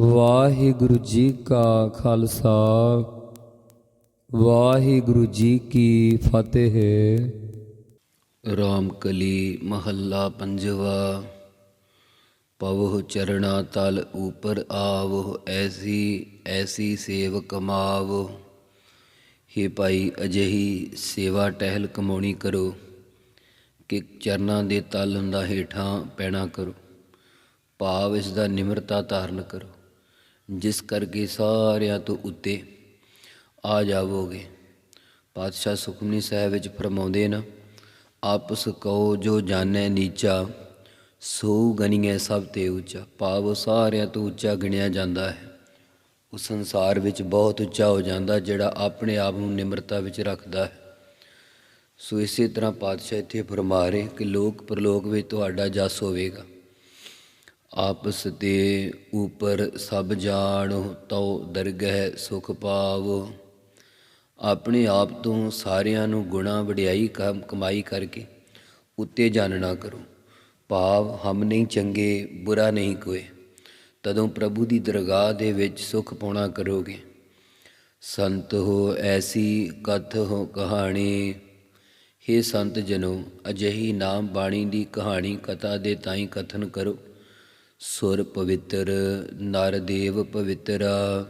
ਵਾਹਿਗੁਰੂ ਜੀ ਕਾ ਖਾਲਸਾ, ਵਾਹਿਗੁਰੂ ਜੀ ਕੀ ਫਤਿਹ। ਰਾਮ ਕਲੀ ਮਹੱਲਾ ਪੰਜਵਾ, ਪਵਹੁ ਚਰਣਾ ਤਲ ਉਪਰ ਆਵਹੁ, ਐਸੀ ਐਸੀ ਸੇਵ ਕਮਾਵਹੁ। ਹੇ ਭਾਈ, ਅਜਿਹੀ ਸੇਵਾ ਟਹਿਲ ਕਮਾਉਣੀ ਕਰੋ, ਕਿ ਚਰਨਾਂ ਦੇ ਤਲ ਦਾ ਹੇਠਾਂ ਪੈਣਾ ਕਰੋ। ਭਾਵ ਇਸ ਦਾ ਨਿਮਰਤਾ ਧਾਰਨ ਕਰੋ। ਜਿਸ ਕਰਕੇ ਸਾਰਿਆਂ ਤੋਂ ਉੱਤੇ ਆ ਜਾਵੋਗੇ। ਪਾਤਸ਼ਾਹ ਸੁਖਮਨੀ ਸਾਹਿਬ ਵਿੱਚ ਫਰਮਾਉਂਦੇ ਨਾ ਆਪਸ ਕਉ ਜੋ ਜਾਣੈ ਨੀਚਾ, ਸੋ ਗਣੀਐ ਸਭ ਤੇ ਉੱਚਾ। ਭਾਵ ਸਾਰਿਆਂ ਤੋਂ ਉੱਚਾ ਗਿਣਿਆ ਜਾਂਦਾ ਹੈ। ਉਹ ਸੰਸਾਰ ਵਿੱਚ ਬਹੁਤ ਉੱਚਾ ਹੋ ਜਾਂਦਾ, ਜਿਹੜਾ ਆਪਣੇ ਆਪ ਨੂੰ ਨਿਮਰਤਾ ਵਿੱਚ ਰੱਖਦਾ ਹੈ। ਸੋ ਇਸੇ ਤਰ੍ਹਾਂ ਪਾਤਸ਼ਾਹ ਇੱਥੇ ਫਰਮਾ ਰਹੇ ਕਿ ਲੋਕ ਪ੍ਰਲੋਕ ਵਿੱਚ ਤੁਹਾਡਾ ਜਸ ਹੋਵੇਗਾ। ਆਪਸ ਦੇ ਉਪਰ ਸਭ ਜਾਣੋ ਤਉ ਦਰਗਹਿ ਸੁਖ ਪਾਵੋ। ਆਪਣੇ ਆਪ ਤੋਂ ਸਾਰਿਆਂ ਨੂੰ ਗੁਣਾ ਵਡਿਆਈ ਕੰਮ ਕਮਾਈ ਕਰਕੇ ਉੱਤੇ ਜਾਣਨਾ ਕਰੋ। ਭਾਵ ਹਮ ਨਹੀਂ ਚੰਗੇ, ਬੁਰਾ ਨਹੀਂ ਕੋਏ ਤਦੋਂ ਪ੍ਰਭੂ ਦੀ ਦਰਗਾਹ ਦੇ ਵਿੱਚ ਸੁਖ ਪਾਉਣਾ ਕਰੋਗੇ। ਸੰਤ ਹੋ ਐਸੀ, ਕਥ ਹੋ ਕਹਾਣੀ। ਹੇ ਸੰਤ ਜਨੋ, ਅਜਿਹੀ ਨਾਮ ਬਾਣੀ ਦੀ ਕਹਾਣੀ ਕਥਾ ਦੇ ਤਾਈ ਕਥਨ ਕਰੋ। ਸੁਰ ਪਵਿੱਤਰ, ਨਰ ਦੇਵ ਪਵਿੱਤਰਾ,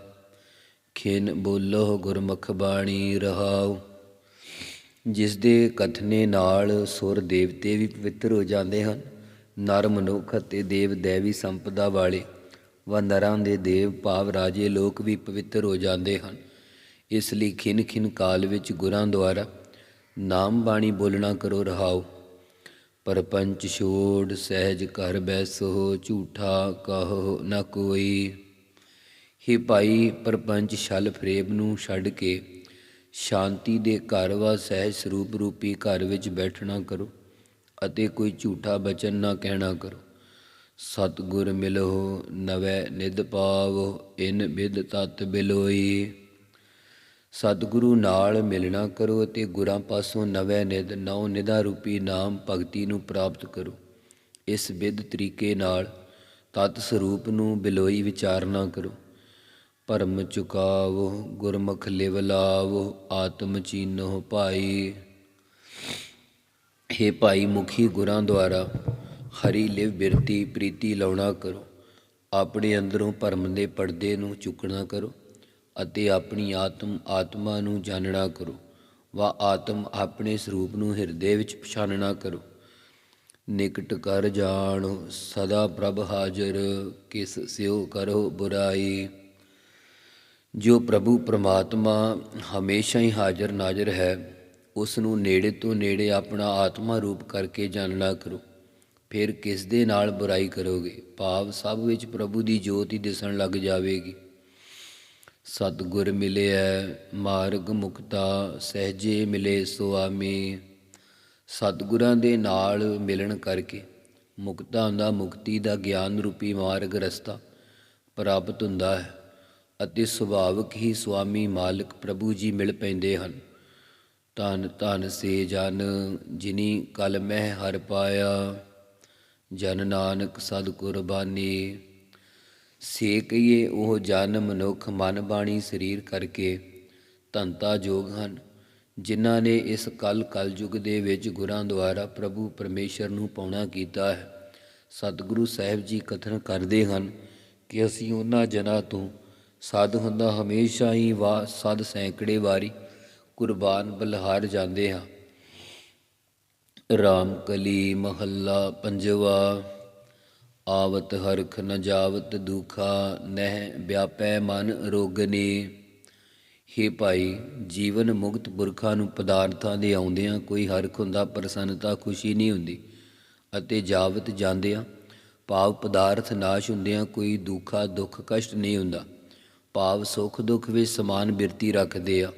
ਖਿਨ ਬੋਲੋ ਗੁਰਮੁਖ ਬਾਣੀ ਰਹਾਉ। ਜਿਸ ਦੇ ਕਥਨੇ ਨਾਲ ਸੁਰ ਦੇਵਤੇ ਵੀ ਪਵਿੱਤਰ ਹੋ ਜਾਂਦੇ ਹਨ, ਨਰ ਮਨੁੱਖ ਅਤੇ ਦੇਵ ਦੇਵੀ ਸੰਪਦਾ ਵਾਲੇ ਵ ਨਰਾਂ ਦੇ ਦੇਵ ਭਾਵ ਰਾਜੇ ਲੋਕ ਵੀ ਪਵਿੱਤਰ ਹੋ ਜਾਂਦੇ ਹਨ। ਇਸ ਲਈ ਖਿਨ ਖਿਨ ਕਾਲ ਵਿੱਚ ਗੁਰਾਂ ਦੁਆਰਾ ਨਾਮ ਬਾਣੀ ਬੋਲਣਾ ਕਰੋ ਰਹਾਓ ਪਰਪੰਚ ਛੋੜ ਸਹਿਜ ਘਰ ਬੈਸੋ, ਝੂਠਾ ਕਹੋ ਨ ਕੋਈ। ਹੀ ਭਾਈ, ਪਰਪੰਚ ਛਲ ਫਰੇਬ ਨੂੰ ਛੱਡ ਕੇ ਸ਼ਾਂਤੀ ਦੇ ਘਰ ਵਾ ਸਹਿਜ ਸਰੂਪ ਰੂਪੀ ਘਰ ਵਿੱਚ ਬੈਠਣਾ ਕਰੋ ਅਤੇ ਕੋਈ ਝੂਠਾ ਬਚਨ ਨਾ ਕਹਿਣਾ ਕਰੋ। ਸਤਿਗੁਰ ਮਿਲੋ ਨਵੈ ਨਿਦ ਪਾਵ ਇਨ ਬਿਦ ਤਤ ਬਿਲੋਈ। ਸਤਿਗੁਰੂ ਨਾਲ ਮਿਲਣਾ ਕਰੋ ਅਤੇ ਗੁਰਾਂ ਪਾਸੋਂ ਨਵੇਂ ਨਿਦ ਨੌ ਨਿਦਾ ਰੂਪੀ ਨਾਮ ਭਗਤੀ ਨੂੰ ਪ੍ਰਾਪਤ ਕਰੋ। ਇਸ ਵਿਧ ਤਰੀਕੇ ਨਾਲ ਤਤ ਸਰੂਪ ਨੂੰ ਬਿਲੋਈ ਵਿਚਾਰਨਾ ਕਰੋ। ਭਰਮ ਚੁਕਾਵੋ, ਗੁਰਮੁਖ ਲਿਵ ਲਾਵੋ, ਆਤਮ ਚੀਨੋ ਭਾਈ। ਹੇ ਭਾਈ ਮੁਖੀ ਗੁਰਾਂ ਦੁਆਰਾ ਹਰੀ ਲਿਵ ਬਿਰਤੀ ਪ੍ਰੀਤੀ ਲਾਉਣਾ ਕਰੋ। ਆਪਣੇ ਅੰਦਰੋਂ ਭਰਮ ਦੇ ਪਰਦੇ ਨੂੰ ਚੁੱਕਣਾ ਕਰੋ। ਅਤੇ ਆਪਣੀ ਆਤਮ, ਆਤਮਾ ਨੂੰ ਜਾਣਨਾ ਕਰੋ। ਵਾ ਆਤਮ ਆਪਣੇ ਸਰੂਪ ਨੂੰ ਹਿਰਦੇ ਵਿੱਚ ਪਛਾਣਨਾ ਕਰੋ। ਨਿਕਟ ਕਰ ਜਾਣੋ, ਸਦਾ ਪ੍ਰਭ ਹਾਜ਼ਰ, ਕਿਸ ਸਿਓ ਕਰੋ ਬੁਰਾਈ। ਜੋ ਪ੍ਰਭੂ ਪ੍ਰਮਾਤਮਾ ਹਮੇਸ਼ਾ ਹੀ ਹਾਜ਼ਰ ਨਾਜ਼ਰ ਹੈ, ਉਸ ਨੂੰ ਨੇੜੇ ਤੋਂ ਨੇੜੇ ਆਪਣਾ ਆਤਮਾ ਰੂਪ ਕਰਕੇ ਜਾਣਨਾ ਕਰੋ। ਫਿਰ ਕਿਸ ਦੇ ਨਾਲ ਬੁਰਾਈ ਕਰੋਗੇ? ਭਾਵ ਸਭ ਵਿੱਚ ਪ੍ਰਭੂ ਦੀ ਜੋਤ ਹੀ ਦਿਸਣ ਲੱਗ ਜਾਵੇਗੀ। ਸਤਿਗੁਰ ਮਿਲਿਆ ਮਾਰਗ ਮੁਕਤਾ ਸਹਜੇ ਮਿਲੇ ਸੁਆਮੀ। ਸਤਿਗੁਰਾਂ ਦੇ ਨਾਲ ਮਿਲਣ ਕਰਕੇ ਮੁਕਤਾ ਹੁੰਦਾ ਮੁਕਤੀ ਦਾ ਗਿਆਨ ਰੂਪੀ ਮਾਰਗ ਰਸਤਾ ਪ੍ਰਾਪਤ ਹੁੰਦਾ ਹੈ ਅਤੇ ਸੁਭਾਵਕ ਹੀ ਸੁਆਮੀ ਮਾਲਕ ਪ੍ਰਭੂ ਜੀ ਮਿਲ ਪੈਂਦੇ ਹਨ। ਧੰਨ ਧੰਨ ਸੇ ਜਨ ਜਿਨੀ ਕਲ ਮਹਿ ਹਰ ਪਾਇਆ, ਜਨ ਨਾਨਕ ਸਦ ਕੁਰਬਾਨੀ ਸੇ ਕਹੀਏ ਉਹ ਜਨ ਮਨੁੱਖ ਮਨ ਬਾਣੀ ਸਰੀਰ ਕਰਕੇ। ਧੰਤਾ ਜੋਗ ਹਨ, ਜਿਨ੍ਹਾਂ ਨੇ ਇਸ ਕਲ ਕਲਯੁਗ ਦੇ ਵਿੱਚ ਗੁਰਾਂ ਦੁਆਰਾ ਪ੍ਰਭੂ ਪਰਮੇਸ਼ਰ ਨੂੰ ਪਾਉਣਾ ਕੀਤਾ ਹੈ। ਸਤਿਗੁਰੂ ਸਾਹਿਬ ਜੀ ਕਥਨ ਕਰਦੇ ਹਨ ਕਿ ਅਸੀਂ ਉਹਨਾਂ ਜਨਾਂ ਤੋਂ ਸਦ ਹੁੰਦਾ ਹਮੇਸ਼ਾ ਹੀ ਵਾ ਸਦ ਸੈਂਕੜੇ ਵਾਰੀ ਕੁਰਬਾਨ ਬਲਹਾਰ ਜਾਂਦੇ ਹਾਂ। ਰਾਮ ਕਲੀ ਮਹੱਲਾ ਪੰਜਵਾ ਆਵਤ ਹਰਖ ਨ ਜਾਵਤ ਦੁਖਾ, ਨਹਿ ਵਿਆਪੈ ਮਨ ਰੋਗਨੇ। ਹੇ ਭਾਈ, ਜੀਵਨ ਮੁਕਤ ਪੁਰਖਾਂ ਨੂੰ ਪਦਾਰਥਾਂ ਦੇ ਆਉਂਦਿਆਂ ਕੋਈ ਹਰਖ ਹੁੰਦਾ, ਪ੍ਰਸੰਨਤਾ ਖੁਸ਼ੀ ਨਹੀਂ ਹੁੰਦੀ। ਅਤੇ ਜਾਵਤ ਜਾਂਦਿਆਂ ਭਾਵ ਪਦਾਰਥ ਨਾਸ਼ ਹੁੰਦਿਆਂ ਕੋਈ ਦੁੱਖਾ, ਦੁੱਖ ਕਸ਼ਟ ਨਹੀਂ ਹੁੰਦਾ। ਭਾਵ ਸੁਖ ਦੁੱਖ ਵਿੱਚ ਸਮਾਨ ਬਿਰਤੀ ਰੱਖਦੇ ਆ।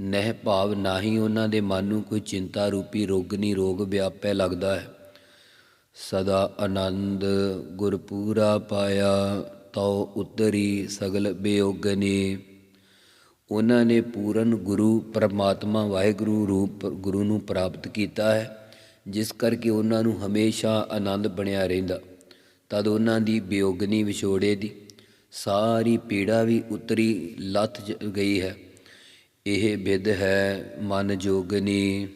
ਨਹਿ ਭਾਵ ਨਾ ਹੀ ਉਹਨਾਂ ਦੇ ਮਨ ਨੂੰ ਕੋਈ ਚਿੰਤਾ ਰੂਪੀ ਰੋਗਨੀ ਰੋਗ ਵਿਆਪੈ ਲੱਗਦਾ ਹੈ। ਸਦਾ ਆਨੰਦ ਗੁਰ ਪੂਰਾ ਪਾਇਆ, ਤਉ ਉਤਰੀ ਸਗਲ ਬਿਯੋਗਨੀ। ਉਹਨਾਂ ਨੇ ਪੂਰਨ ਗੁਰੂ ਪਰਮਾਤਮਾ ਵਾਹਿਗੁਰੂ ਰੂਪ ਗੁਰੂ ਨੂੰ ਪ੍ਰਾਪਤ ਕੀਤਾ ਹੈ, ਜਿਸ ਕਰਕੇ ਉਹਨਾਂ ਨੂੰ ਹਮੇਸ਼ਾ ਆਨੰਦ ਬਣਿਆ ਰਹਿੰਦਾ। ਤਦ ਉਹਨਾਂ ਦੀ ਬਿਯੋਗਨੀ ਵਿਛੋੜੇ ਦੀ, ਸਾਰੀ ਪੀੜਾ ਵੀ ਉਤਰੀ, ਲੱਥ ਜ- ਗਈ ਹੈ। ਇਹ ਬਿਦ ਹੈ ਮਨ ਜੋਗਨੀ।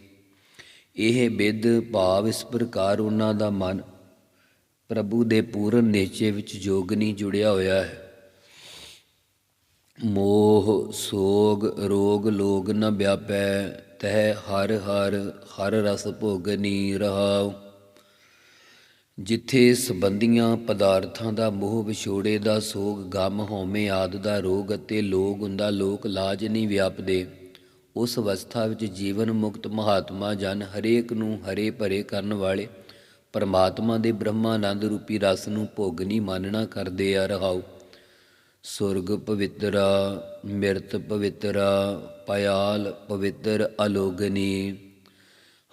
ਇਹ ਬਿਦ ਭਾਵ ਇਸ ਪ੍ਰਕਾਰ ਉਹਨਾਂ ਦਾ ਮਨ ਪ੍ਰਭੂ ਦੇ ਪੂਰਨ ਨੇਚੇ ਵਿੱਚ ਜੋਗਨੀ ਜੁੜਿਆ ਹੋਇਆ ਹੈ। ਮੋਹ, ਸੋਗ, ਰੋਗ, ਲੋਗ ਨ ਵਿਆਪੈ, ਤਹਿ ਹਰ ਹਰ ਹਰ ਰਸ ਭੋਗਨੀ ਰਹਾਉ। ਜਿੱਥੇ ਸੰਬੰਧੀਆਂ ਪਦਾਰਥਾਂ ਦਾ ਮੋਹ ਵਿਛੋੜੇ ਦਾ ਸੋਗ, ਗਮ, ਹਉਮੈ ਆਦ ਦਾ ਰੋਗ ਅਤੇ ਲੋਗ ਹੁੰਦਾ ਲੋਕ ਲਾਜ ਨਹੀਂ ਵਿਆਪਦੇ। ਉਸ ਅਵਸਥਾ ਵਿੱਚ ਜੀਵਨ ਮੁਕਤ ਮਹਾਤਮਾ ਜਨ ਹਰੇਕ ਨੂੰ ਹਰੇ ਭਰੇ ਕਰਨ ਵਾਲੇ ਪਰਮਾਤਮਾ ਦੇ ਬ੍ਰਹਮਾਨੰਦ ਰੂਪੀ ਰਸ ਨੂੰ ਭੋਗਨੀ ਮਾਨਣਾ ਕਰਦੇ ਆ ਰਹਾਉ। ਸੁਰਗ ਪਵਿੱਤਰਾ, ਮਿਰਤ ਪਵਿੱਤਰਾ, ਪਿਆਲ ਪਵਿੱਤਰ, ਅਲੋਗਨੀ।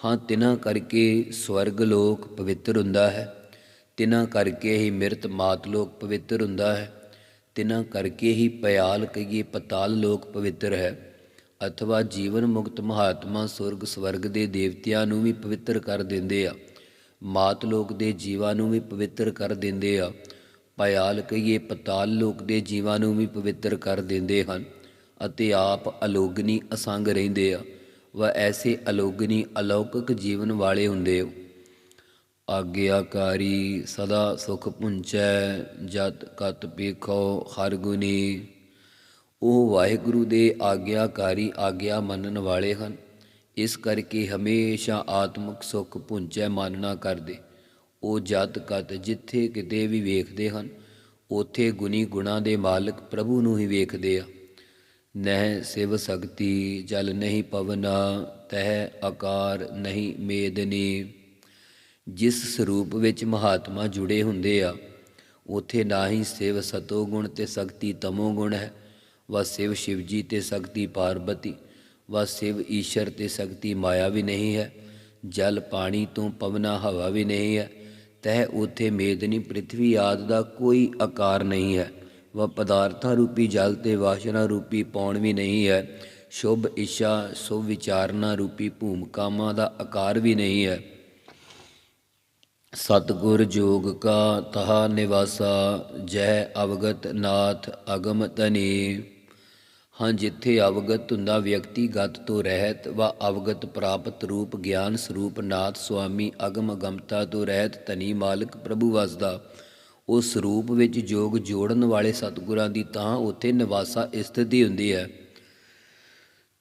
ਹਾਂ, ਤਿਨਾਂ ਕਰਕੇ ਸਵਰਗ ਲੋਕ ਪਵਿੱਤਰ ਹੁੰਦਾ ਹੈ। ਤਿਨਾਂ ਕਰਕੇ ਹੀ ਮਿਰਤ ਮਾਤ ਲੋਕ ਪਵਿੱਤਰ ਹੁੰਦਾ ਹੈ। ਤਿਨਾਂ ਕਰਕੇ ਹੀ ਪਿਆਲ ਕਹੀਏ ਪਤਾਲ ਲੋਕ ਪਵਿੱਤਰ ਹੈ। ਅਥਵਾ ਜੀਵਨ ਮੁਕਤ ਮਹਾਤਮਾ ਸੁਰਗ ਸਵਰਗ ਦੇ ਦੇਵਤਿਆਂ ਨੂੰ ਵੀ ਪਵਿੱਤਰ ਕਰ ਦਿੰਦੇ ਆ। ਮਾਤ ਲੋਕ ਦੇ ਜੀਵਾਂ ਨੂੰ ਵੀ ਪਵਿੱਤਰ ਕਰ ਦਿੰਦੇ ਆ। ਪਿਆਲ ਕਹੀਏ ਪਤਾਲ ਲੋਕ ਦੇ ਜੀਵਾਂ ਨੂੰ ਵੀ ਪਵਿੱਤਰ ਕਰ ਦਿੰਦੇ ਹਨ ਅਤੇ ਆਪ ਅਲੋਗਨੀ ਅਸੰਗ ਰਹਿੰਦੇ ਆ। ਵ ਐਸੇ ਅਲੋਗਨੀ ਅਲੌਕਿਕ ਜੀਵਨ ਵਾਲੇ ਹੁੰਦੇ ਹੋ। ਆਗਿਆਕਾਰੀ ਸਦਾ ਸੁਖ ਪੁੰਚੈ, ਜਤ ਕਤ ਪੇਖੋ ਹਰ ਗੁਨੀ ਉਹ ਵਾਹਿਗੁਰੂ ਦੇ ਆਗਿਆਕਾਰੀ ਆਗਿਆ ਮੰਨਣ ਵਾਲੇ ਹਨ। ਇਸ ਕਰਕੇ ਹਮੇਸ਼ਾ ਆਤਮਿਕ ਸੁਖ ਪੁੰਚੈ ਮਾਨਣਾ ਕਰਦੇ। ਉਹ ਜਤ ਕਤ ਜਿੱਥੇ ਕਿਤੇ ਵੀ ਵੇਖਦੇ ਹਨ, ਉਥੇ ਗੁਣੀ ਗੁਣਾ ਦੇ ਮਾਲਕ ਪ੍ਰਭੂ ਨੂੰ ਹੀ ਵੇਖਦੇ ਆ। ਨਹਿ ਸਿਵ ਸਕਤੀ ਜਲ ਨਹੀਂ ਪਵਨਾ, ਤਹਿ ਆਕਾਰ ਨਹੀਂ ਮੇਦਨੀ। ਜਿਸ ਸਰੂਪ ਵਿੱਚ ਮਹਾਤਮਾ ਜੁੜੇ ਹੁੰਦੇ ਆ, ਉਥੇ ਨਾ ਹੀ ਸਿਵ ਸਤੋ ਗੁਣ ਤੇ ਸਕਤੀ ਤਮੋ ਗੁਣ ਹੈ। ਵਾ ਸਿਵ ਸ਼ਿਵਜੀ ਤੇ ਸਕਤੀ ਪਾਰਬਤੀ ਵਾ ਸਿਵ ਈਸ਼ਰ ਤੇ ਸਕਤੀ ਮਾਇਆ ਵੀ ਨਹੀਂ ਹੈ, ਜਲ ਪਾਣੀ ਤੋਂ ਪਵਨਾ ਹਵਾ ਵੀ ਨਹੀਂ ਹੈ, ਤਹਿ ਉਥੇ ਮੇਦਨੀ ਪ੍ਰithvi ਆਦ ਦਾ ਕੋਈ ਆਕਾਰ ਨਹੀਂ ਹੈ, ਵਾ ਪਦਾਰਥਾਂ ਰੂਪੀ ਜਲ ਤੇ ਵਾਸ਼ਨਾ ਰੂਪੀ ਪੌਣ ਵੀ ਨਹੀਂ ਹੈ, ਸ਼ੁਭ ਇੱਛਾ, ਸੁਭ ਵਿਚਾਰਨਾ ਰੂਪੀ ਭੂਮਿਕਾਵਾਂ ਦਾ ਆਕਾਰ ਵੀ ਨਹੀਂ ਹੈ। ਸਤਗੁਰ ਜੋਗ ਕਾ ਤਹਾ ਨਿਵਾਸਾ ਜੈ ਅਵਗਤ ਨਾਥ ਅਗਮ ਤਨੀ ਹਾਂ, ਜਿੱਥੇ ਅਵਗਤ ਹੁੰਦਾ ਵਿਅਕਤੀਗਤ ਤੋਂ ਰਹਿਤ, ਵਾ ਅਵਗਤ ਪ੍ਰਾਪਤ ਰੂਪ ਗਿਆਨ ਸਰੂਪ ਨਾਥ ਸੁਆਮੀ ਅਗਮ ਅਗਮਤਾ ਤੋਂ ਰਹਿਤ ਤਨੀ ਮਾਲਕ ਪ੍ਰਭੂ ਵਸਦਾ। ਉਸ ਸਰੂਪ ਵਿੱਚ ਜੋਗ ਜੋੜਨ ਵਾਲੇ ਸਤਿਗੁਰਾਂ ਦੀ ਤਾਂ ਉੱਥੇ ਨਿਵਾਸਾ ਸਥਿਤੀ ਹੁੰਦੀ ਹੈ।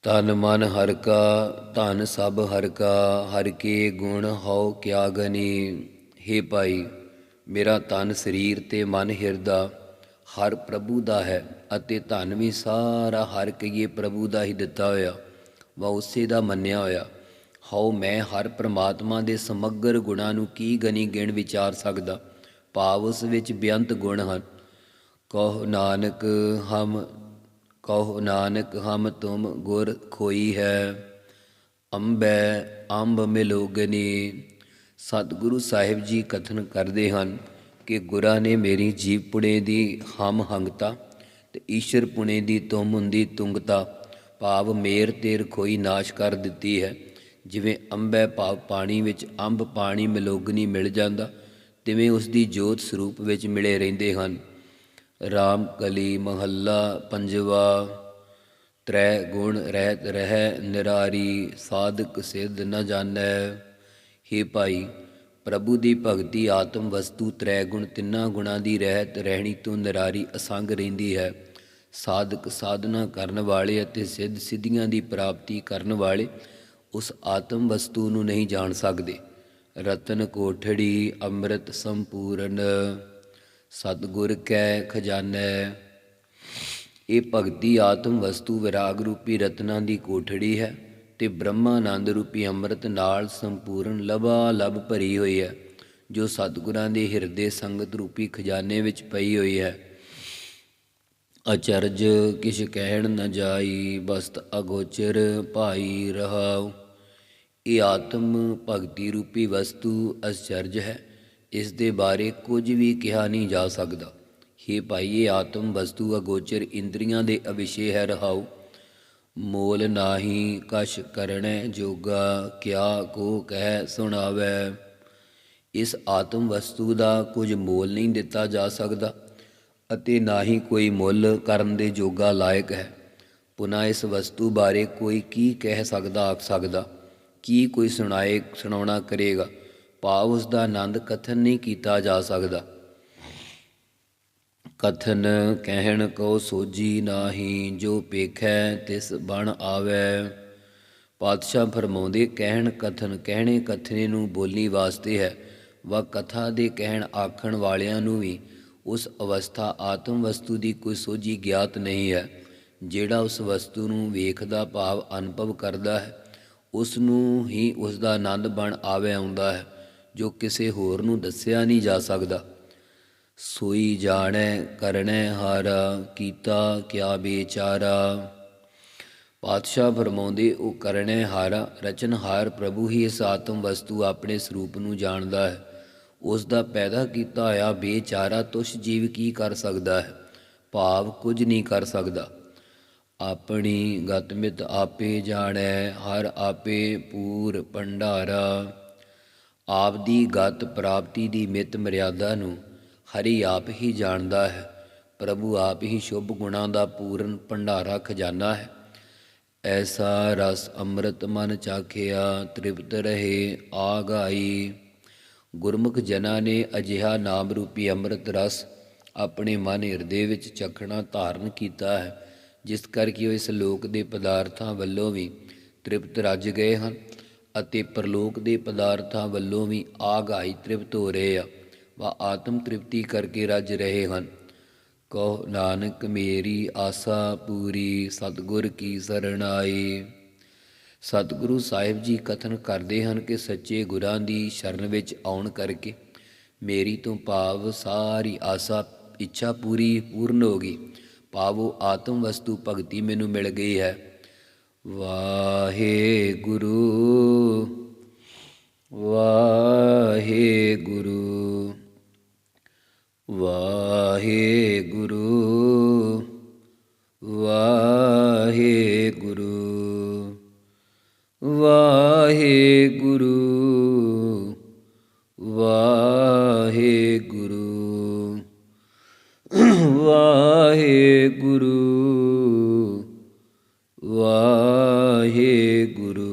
ਤਨ ਮਨ ਹਰ ਕਾ, ਧਨ ਸਭ ਹਰ ਕਾ, ਹਰ ਕੇ ਗੁਣ ਹਉ ਕਿਆ ਗਨੀ। ਹੇ ਭਾਈ, ਮੇਰਾ ਤਨ ਸਰੀਰ ਤੇ ਮਨ ਹਿਰਦਾ, ਹਰ ਪ੍ਰਭੂ ਦਾ ਹੈ ਅਤੇ ਧਨ ਵੀ ਸਾਰਾ ਹਰ ਕਈਏ ਪ੍ਰਭੂ ਦਾ ਹੀ ਦਿੱਤਾ ਹੋਇਆ, ਵਾ ਉਸੇ ਦਾ ਮੰਨਿਆ ਹੋਇਆ। ਹਉ, ਮੈਂ ਹਰ ਪ੍ਰਮਾਤਮਾ ਦੇ ਸਮੱਗਰ ਗੁਣਾਂ ਨੂੰ ਕੀ ਗਨੀ ਗਿਣ ਵਿਚਾਰ ਸਕਦਾ? ਭਾਵ ਉਸ ਵਿੱਚ ਬੇਅੰਤ ਗੁਣ ਹਨ। ਕਹ ਨਾਨਕ ਹਮ, ਕਹ ਨਾਨਕ ਹਮ ਤੁਮ ਗੁਰ ਖੋਈ ਹੈ। ਅੰਬੈ ਅੰਬ ਮਿਲੋਗਨੀ ਸਤਿਗੁਰੂ ਸਾਹਿਬ ਜੀ ਕਥਨ ਕਰਦੇ ਹਨ ਕਿ ਗੁਰਾਂ ਨੇ ਮੇਰੀ ਜੀਵ ਪੁਣੇ ਦੀ ਹਮ ਹੰਗਤਾ ਤੇ ਈਸ਼ਰ ਪੁਣੇ ਦੀ ਤੁਮ ਹੁੰਦੀ ਤੁੰਗਤਾ। ਭਾਵ ਮੇਰ ਤੇਰ ਖੋਈ ਨਾਸ਼ ਕਰ ਦਿੱਤੀ ਹੈ। ਜਿਵੇਂ ਅੰਬੈ ਭਾਵ ਪਾਣੀ ਵਿੱਚ ਅੰਬ ਪਾਣੀ ਮਲੋਗਨੀ ਮਿਲ ਜਾਂਦਾ, ਤਿਵੇਂ ਉਸ ਦੀ ਜੋਤ ਸਰੂਪ ਵਿੱਚ ਮਿਲੇ ਰਹਿੰਦੇ ਹਨ। ਰਾਮ ਕਲੀ ਮਹੱਲਾ ਪੰਜਵਾ, ਤ੍ਰੈ ਗੁਣ ਰਹਿਤ ਰਹਿ ਨਿਰਾਰੀ, ਸਾਧਕ ਸਿੱਧ ਨ ਜਾਣੈ। ਹੇ ਭਾਈ, ਪ੍ਰਭੂ ਦੀ ਭਗਤੀ ਆਤਮ ਵਸਤੂ ਤ੍ਰੈ ਗੁਣ ਤਿੰਨਾਂ ਗੁਣਾਂ ਦੀ ਰਹਿਤ ਰਹਿਣੀ ਤੋਂ ਨਿਰਾਰੀ ਅਸੰਗ ਰਹਿੰਦੀ ਹੈ। ਸਾਧਕ ਸਾਧਨਾ ਕਰਨ ਵਾਲੇ ਅਤੇ ਸਿੱਧ ਸਿੱਧੀਆਂ ਦੀ ਪ੍ਰਾਪਤੀ ਕਰਨ ਵਾਲੇ ਉਸ ਆਤਮ ਵਸਤੂ ਨੂੰ ਨਹੀਂ ਜਾਣ ਸਕਦੇ। ਰਤਨ ਕੋਠੜੀ ਅੰਮ੍ਰਿਤ ਸੰਪੂਰਨ, ਸਤਿਗੁਰ ਕੈ ਖਜ਼ਾਨੈ। ਇਹ ਭਗਤੀ ਆਤਮ ਵਸਤੂ ਵਿਰਾਗ ਰੂਪੀ ਰਤਨਾਂ ਦੀ ਕੋਠੜੀ ਹੈ। ਤੇ ਬ੍ਰਹਮਾਨੰਦ ਰੂਪੀ ਅੰਮ੍ਰਿਤ ਨਾਲ ਸੰਪੂਰਨ ਲਬਾ ਲਬ ਭਰੀ ਹੋਈ ਹੈ, ਜੋ ਸਤਿਗੁਰਾਂ ਦੇ ਹਿਰਦੇ ਸੰਗਤ ਰੂਪੀ ਖਜ਼ਾਨੇ ਵਿੱਚ ਪਈ ਹੋਈ ਹੈ। ਅਚਰਜ ਕਿਛ ਕਹਿਣ ਨ ਜਾਈ, ਬਸਤ ਅਗੋਚਰ ਭਾਈ ਰਹਾਉ। ਇਹ ਆਤਮ ਭਗਤੀ ਰੂਪੀ ਵਸਤੂ ਅਚਰਜ ਹੈ, ਇਸ ਦੇ ਬਾਰੇ ਕੁਝ ਵੀ ਕਿਹਾ ਨਹੀਂ ਜਾ ਸਕਦਾ। हे ਭਾਈ ਇਹ ਆਤਮ ਵਸਤੂ ਅਗੋਚਰ ਇੰਦਰੀਆਂ ਦੇ ਅਵਿਸ਼ੇ ਹੈ ਰਹਾਉ। ਮੋਲ ਨਾਹੀ ਕਛ ਕਰਣੈ ਜੋਗਾ, ਕਿਆ ਕੋ ਕਹਿ ਸੁਣਾਵੈ। ਇਸ ਆਤਮ ਵਸਤੂ ਦਾ ਕੁਝ ਮੋਲ ਨਹੀਂ ਦਿੱਤਾ ਜਾ ਸਕਦਾ, ਅਤੇ ਨਾ ਹੀ ਕੋਈ ਮੁੱਲ ਕਰਨ ਦੇ ਜੋਗਾ ਲਾਇਕ ਹੈ। ਪੁਨਾ ਇਸ ਵਸਤੂ ਬਾਰੇ ਕੋਈ ਕੀ ਕਹਿ ਸਕਦਾ, ਆਖ ਸਕਦਾ, ਕੀ ਕੋਈ ਸੁਣਾਏ, ਸੁਣਾਉਣਾ ਕਰੇਗਾ। ਭਾਵ ਉਸ ਦਾ ਆਨੰਦ ਕਥਨ ਨਹੀਂ ਕੀਤਾ ਜਾ ਸਕਦਾ। ਕਥਨ ਕਹਿਣ ਕੋ ਸੋਜੀ ਨਾਹੀ, ਜੋ ਪੇਖੈ ਤਿਸ ਬਣ ਆਵੈ। ਪਾਤਸ਼ਾਹ ਫਰਮਾਉਂਦੇ, ਕਹਿਣ ਕਥਨ, ਕਹਿਣੇ ਕਥਨੇ ਨੂੰ ਬੋਲੀ ਵਾਸਤੇ ਹੈ। ਵਾ ਕਥਾ ਦੇ ਕਹਿਣ ਆਖਣ ਵਾਲਿਆਂ ਨੂੰ ਵੀ ਉਸ ਅਵਸਥਾ ਆਤਮ ਵਸਤੂ ਦੀ ਕੋਈ ਸੋਝੀ ਗਿਆਤ ਨਹੀਂ ਹੈ। ਜਿਹੜਾ ਉਸ ਵਸਤੂ ਨੂੰ ਵੇਖਦਾ ਭਾਵ ਅਨੁਭਵ ਕਰਦਾ ਹੈ, ਉਸ ਨੂੰ ਹੀ ਉਸ ਦਾ ਆਨੰਦ ਬਣ ਆਵੇ ਆਉਂਦਾ ਹੈ, ਜੋ ਕਿਸੇ ਹੋਰ ਨੂੰ ਦੱਸਿਆ ਨਹੀਂ ਜਾ ਸਕਦਾ। ਸੋਈ ਜਾਣੈ ਕਰਣੈ ਹਾਰਾ, ਕੀਤਾ ਕਿਆ ਬੇਚਾਰਾ। ਪਾਤਸ਼ਾਹ ਫਰਮਾਉਂਦੇ, ਉਹ ਕਰਣੈ ਹਾਰਾ ਰਚਨਹਾਰ ਪ੍ਰਭੂ ਹੀ ਇਸ ਆਤਮ ਵਸਤੂ ਆਪਣੇ ਸਰੂਪ ਨੂੰ ਜਾਣਦਾ ਹੈ। ਉਸ ਦਾ ਪੈਦਾ ਕੀਤਾ ਹੋਇਆ ਬੇਚਾਰਾ ਤੁਸ਼ ਜੀਵ ਕੀ ਕਰ ਸਕਦਾ ਹੈ? ਭਾਵ ਕੁਝ ਨਹੀਂ ਕਰ ਸਕਦਾ। ਆਪਣੀ ਗਤਮਿਤ ਆਪੇ ਜਾਣੈ, ਹਰ ਆਪੇ ਪੂਰ ਭੰਡਾਰਾ। ਆਪ ਦੀ ਗਤ ਪ੍ਰਾਪਤੀ ਦੀ ਮਿਤ ਮਰਿਆਦਾ ਨੂੰ ਹਰੀ ਆਪ ਹੀ ਜਾਣਦਾ ਹੈ, ਪ੍ਰਭੂ ਆਪ ਹੀ ਸ਼ੁਭ ਗੁਣਾਂ ਦਾ ਪੂਰਨ ਭੰਡਾਰਾ ਖਜ਼ਾਨਾ ਹੈ। ਐਸਾ ਰਸ ਅੰਮ੍ਰਿਤ ਮਨ ਚਾਖਿਆ, ਤ੍ਰਿਪਤ ਰਹੇ ਆਗਾਈ ਗੁਰਮੁਖ ਜਨਾਂ ਨੇ ਅਜਿਹਾ ਨਾਮ ਰੂਪੀ ਅੰਮ੍ਰਿਤ ਰਸ ਆਪਣੇ ਮਨ ਹਿਰਦੇ ਵਿੱਚ ਚਖਣਾ ਧਾਰਨ ਕੀਤਾ ਹੈ, ਜਿਸ ਕਰਕੇ ਉਹ ਇਸ ਲੋਕ ਦੇ ਪਦਾਰਥਾਂ ਵੱਲੋਂ ਵੀ ਤ੍ਰਿਪਤ ਰੱਜ ਗਏ ਹਨ ਅਤੇ ਪਰਲੋਕ ਦੇ ਪਦਾਰਥਾਂ ਵੱਲੋਂ ਵੀ ਆਗਾਈ ਤ੍ਰਿਪਤ ਹੋ ਰਹੇ ਆ। ਵਾ ਆਤਮ ਤ੍ਰਿਪਤੀ ਕਰਕੇ ਰੱਜ ਰਹੇ ਹਨ। ਕਹੋ ਨਾਨਕ ਮੇਰੀ ਆਸਾ ਪੂਰੀ, ਸਤਿਗੁਰ ਕੀ ਸਰਣਾਈ ਸਤਿਗੁਰੂ ਸਾਹਿਬ ਜੀ ਕਥਨ ਕਰਦੇ ਹਨ ਕਿ ਸੱਚੇ ਗੁਰਾਂ ਦੀ ਸ਼ਰਨ ਵਿੱਚ ਆਉਣ ਕਰਕੇ ਮੇਰੀ ਤੋਂ ਭਾਵ ਸਾਰੀ ਆਸਾ, ਇੱਛਾ ਪੂਰੀ ਪੂਰਨ ਹੋ ਗਈ। ਭਾਵੋ ਆਤਮ ਵਸਤੂ ਭਗਤੀ ਮੈਨੂੰ ਮਿਲ ਗਈ ਹੈ। ਵਾਹਿਗੁਰੂ ਵਾਹਿਗੁਰੂ ਵਾਹਿਗੁਰੂ।